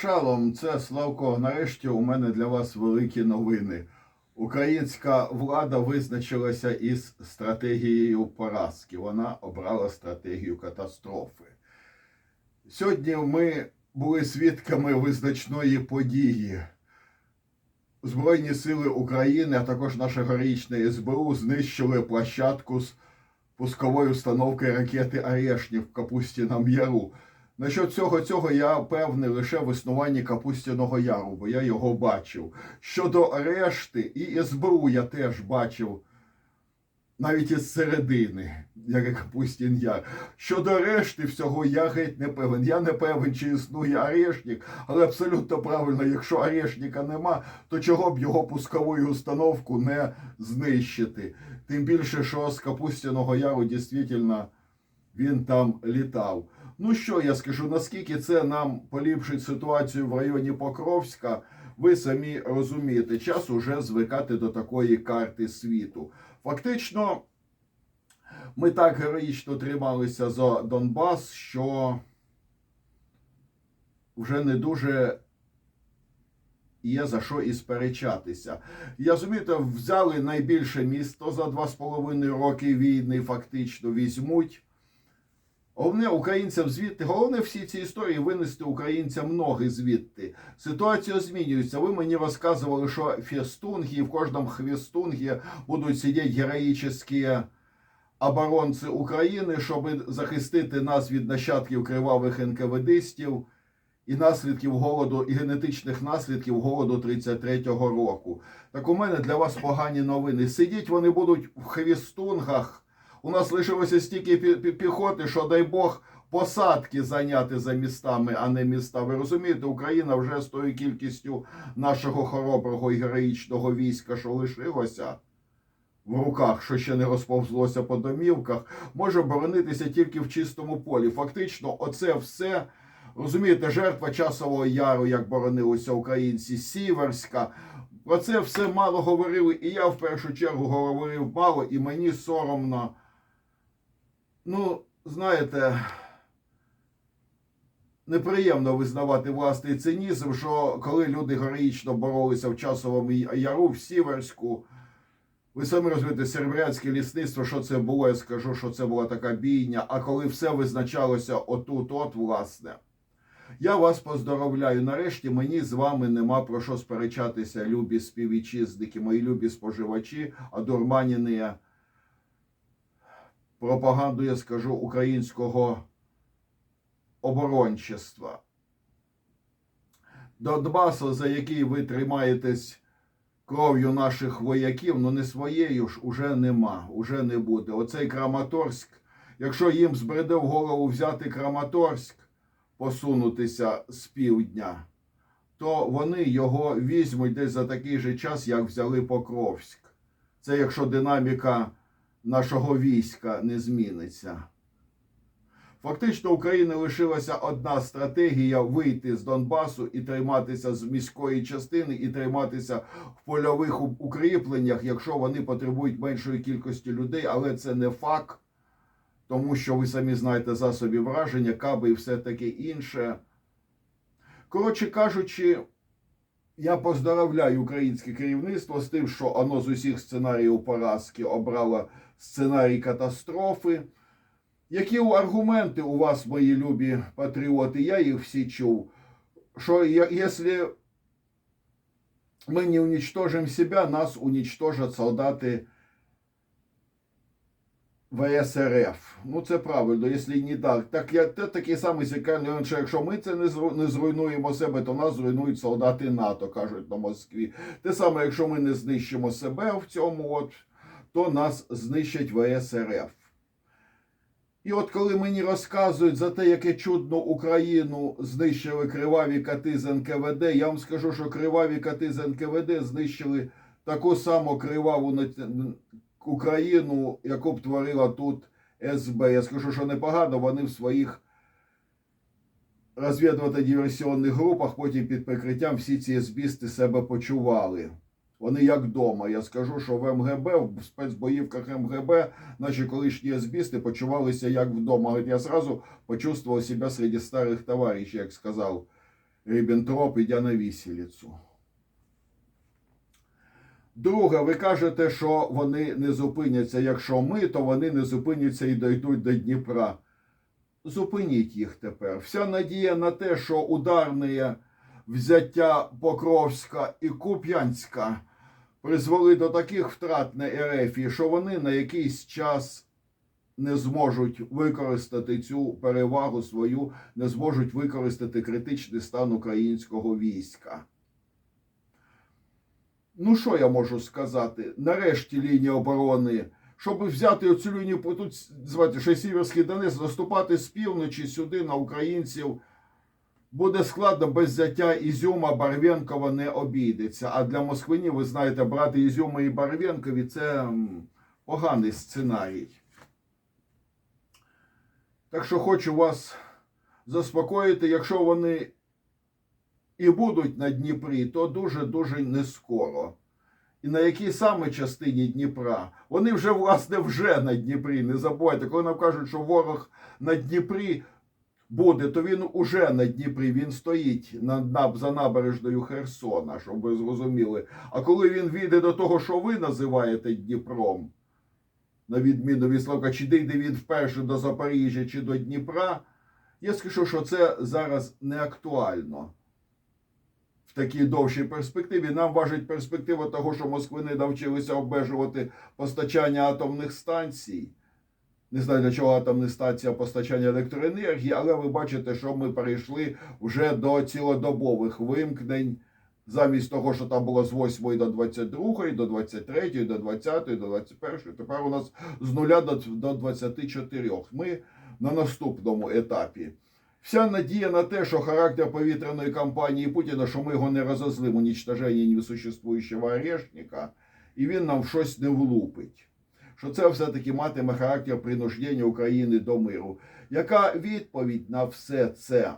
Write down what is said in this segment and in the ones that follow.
Шалом, це Славко. Нарешті у мене для вас великі новини. Українська влада визначилася із стратегією поразки. Вона обрала стратегію катастрофи. Сьогодні ми були свідками визначної події. Збройні сили України, а також наше героїчне СБУ знищили площадку з пускової установки ракети Орешнів в Капустіному Яру. Насчет цього цього я певний лише в існуванні Капустяного Яру, бо я його бачив. Щодо решти, і СБУ я теж бачив навіть із середини, як і Капустін Яр. Щодо решти всього, я геть не певен. Я не певен, чи існує Орешник, але абсолютно правильно, якщо Орешника нема, то чого б його пускову установку не знищити? Тим більше, що з Капустяного Яру дійсно він там літав. Ну що я скажу, наскільки це нам поліпшить ситуацію в районі Покровська, ви самі розумієте, час уже звикати до такої карти світу. Фактично, ми так героїчно трималися за Донбас, що вже не дуже є за що і сперечатися. Я розумієте, взяли найбільше місто за два з половиною роки війни, фактично візьмуть. Головне українцям звідти, головне всі ці історії винести українцям ноги звідти. Ситуація змінюється. Ви мені розказували, що фестунги, в кожному хвестунгі будуть сидіти героїчні оборонці України, щоб захистити нас від нащадків кривавих НКВДистів і наслідків голоду, і генетичних наслідків голоду 33-го року. Так у мене для вас погані новини. Сидіть вони будуть в хвістунгах. У нас лишилося стільки пі- пі- піхоти, що дай Бог посадки зайняти за містами, а не міста. Ви розумієте, Україна вже з тою кількістю нашого хороброго і героїчного війська, що лишилося в руках, що ще не розповзлося по домівках, може боронитися тільки в чистому полі. Фактично, оце все. Розумієте, жертва часового яру, як боронилися українці, Сіверська. Про це все мало говорили, і я в першу чергу говорив мало, і мені соромно. Ну, знаєте, неприємно визнавати власний цинізм, що коли люди героїчно боролися в часовому яру, в Сіверську, ви самі розумієте, серебрянське лісництво, що це було, я скажу, що це була така бійня, а коли все визначалося отут, от, власне. Я вас поздоровляю. Нарешті мені з вами нема про що сперечатися, любі співвітчизники, мої любі споживачі, одурманені пропаганду, я скажу, українського оборончества. Донбасу, за який ви тримаєтесь кров'ю наших вояків, ну не своєю ж уже нема, уже не буде. Оцей Краматорськ, якщо їм збреде в голову взяти Краматорськ, посунутися з півдня, то вони його візьмуть десь за такий же час, як взяли Покровськ. Це якщо динаміка нашого війська не зміниться. Фактично, України лишилася одна стратегія вийти з Донбасу і триматися з міської частини, і триматися в польових укріпленнях, якщо вони потребують меншої кількості людей, але це не факт, тому що ви самі знаєте засобів враження, каби і все таке інше. Коротше кажучи, я поздоровляю українське керівництво з тим, що воно з усіх сценаріїв поразки обрало сценарій катастрофи. Які аргументи у вас, мої любі патріоти? Я їх всі чув. Що якщо ми не уничтожимо себя, нас унічтожать солдати ВСРФ. Ну, це правильно, якщо не так. Так я те такий самий зеркальний що якщо ми це не не зруйнуємо себе, то нас зруйнують солдати НАТО, кажуть на Москві. Те саме, якщо ми не знищимо себе в цьому, от, то нас знищать ВСРФ. І от коли мені розказують за те, яке чудно Україну знищили криваві кати з НКВД, я вам скажу, що криваві кати з НКВД знищили таку саму криваву Україну, яку б творила тут СБ. Я скажу, що непогано вони в своїх розвідувально-диверсіонних групах потім під прикриттям всі ці СБісти себе почували. Вони як вдома. Я скажу, що в МГБ, в спецбоївках МГБ, наші колишні СБісти почувалися як вдома. Говорить, я сразу почувствовал себя среди старих товарищей, як сказав Ріббентроп, йде на вісіліцю. Друге, ви кажете, що вони не зупиняться. Якщо ми, то вони не зупиняться і дійдуть до Дніпра. Зупиніть їх тепер. Вся надія на те, що ударне взяття Покровська і Куп'янська призвели до таких втрат на РФ, що вони на якийсь час не зможуть використати цю перевагу свою, не зможуть використати критичний стан українського війська. Ну, що я можу сказати? Нарешті лінія оборони, щоб взяти оцю лінію, тут звати ще Сіверський Донець, наступати з півночі сюди на українців буде складно без взяття Ізюма Барвенкова не обійдеться. А для Москвині, ви знаєте, брати Ізюма і Барвенкові це поганий сценарій. Так що хочу вас заспокоїти, якщо вони і будуть на Дніпрі, то дуже-дуже не скоро. І на якій саме частині Дніпра? Вони вже, власне, вже на Дніпрі. Не забувайте, коли нам кажуть, що ворог на Дніпрі буде, то він уже на Дніпрі, він стоїть на, на, за набережною Херсона, щоб ви зрозуміли. А коли він війде до того, що ви називаєте Дніпром, на відміну від Славка, чи дійде він вперше до Запоріжжя чи до Дніпра, я скажу, що це зараз не актуально такій довшій перспективі. Нам важить перспектива того, що москвини навчилися обмежувати постачання атомних станцій. Не знаю, для чого атомна станція постачання електроенергії, але ви бачите, що ми перейшли вже до цілодобових вимкнень. Замість того, що там було з 8 до 22, до 23, до 20, до 21. Тепер у нас з 0 до, до 24. Ми на наступному етапі. Вся надія на те, що характер повітряної кампанії Путіна, що ми його не розозлимо уничтоження несуществуючого орешника, і він нам щось не влупить. Що це все-таки матиме характер принуждення України до миру. Яка відповідь на все це?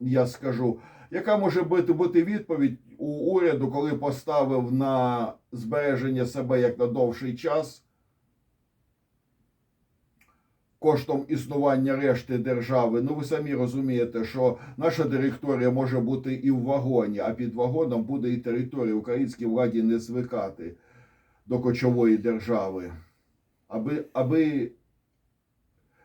Я скажу, яка може бути відповідь у уряду, коли поставив на збереження себе як на довший час? Коштом існування решти держави. Ну ви самі розумієте, що наша територія може бути і в вагоні, а під вагоном буде і територія. Українській владі не звикати до кочової держави, аби, аби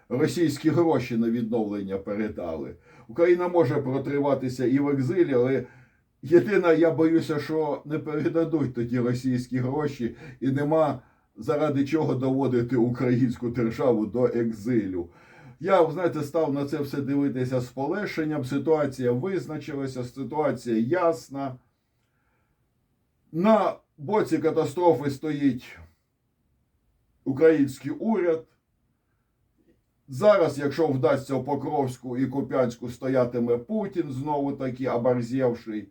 російські гроші на відновлення передали. Україна може протриватися і в екзилі, але єдине, я боюся, що не передадуть тоді російські гроші і нема заради чого доводити українську державу до екзилю. Я, знаєте, став на це все дивитися з полегшенням. Ситуація визначилася, ситуація ясна. На боці катастрофи стоїть український уряд. Зараз, якщо вдасться в Покровську і Куп'янську, стоятиме Путін знову таки оборзівший.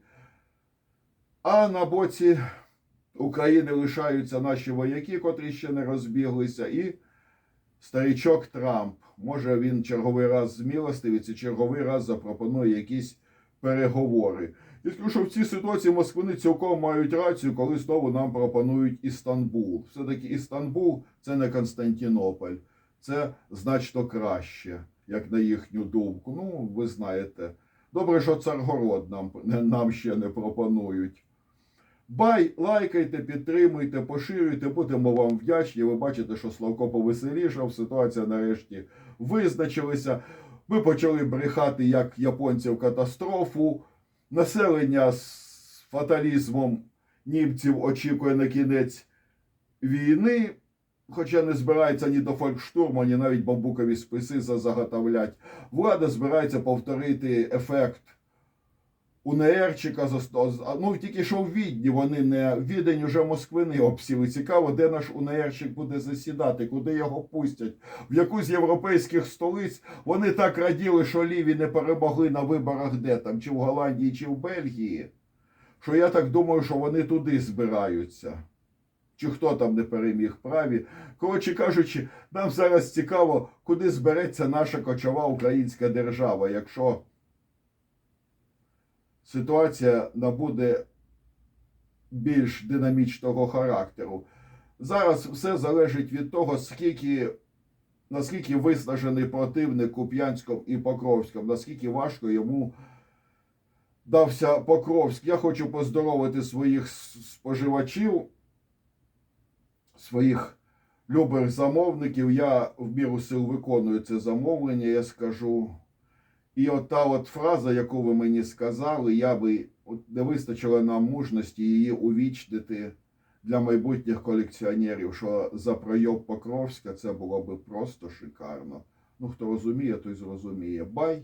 А на боці України лишаються наші вояки, котрі ще не розбіглися, і старичок Трамп. Може він черговий раз змілостивиться, черговий раз запропонує якісь переговори. Я скажу, що в цій ситуації москвини цілком мають рацію, коли знову нам пропонують Істанбул. Все-таки Істанбул це не Константинополь, це значно краще, як на їхню думку. Ну, ви знаєте. Добре, що Царгород нам, нам ще не пропонують. Бай, лайкайте, підтримуйте, поширюйте, будемо вам вдячні. Ви бачите, що Славко повеселішав, ситуація нарешті визначилася. Ми почали брехати як японців катастрофу. Населення з фаталізмом німців очікує на кінець війни, хоча не збирається ні до фолькштурму, ні навіть бамбукові списи заготовлять. Влада збирається повторити ефект УНРчика, ну тільки що в Відні вони не Відень уже Москвини обсіли. Цікаво, де наш УНРчик буде засідати, куди його пустять. В яку з європейських столиць вони так раділи, що ліві не перемогли на виборах, де там, чи в Голландії, чи в Бельгії. Що я так думаю, що вони туди збираються. Чи хто там не переміг праві. Коротше кажучи, нам зараз цікаво, куди збереться наша кочова українська держава, якщо ситуація набуде більш динамічного характеру. Зараз все залежить від того, скільки, наскільки виснажений противник Куп'янськом і Покровськом, наскільки важко йому дався Покровськ. Я хочу поздоровити своїх споживачів, своїх любих замовників. Я в міру сил виконую це замовлення, я скажу. І ота от фраза, яку ви мені сказали, я би не вистачило нам мужності її увічнити для майбутніх колекціонерів, що за пройоб Покровська це було би просто шикарно. Ну, хто розуміє, той зрозуміє. Бай!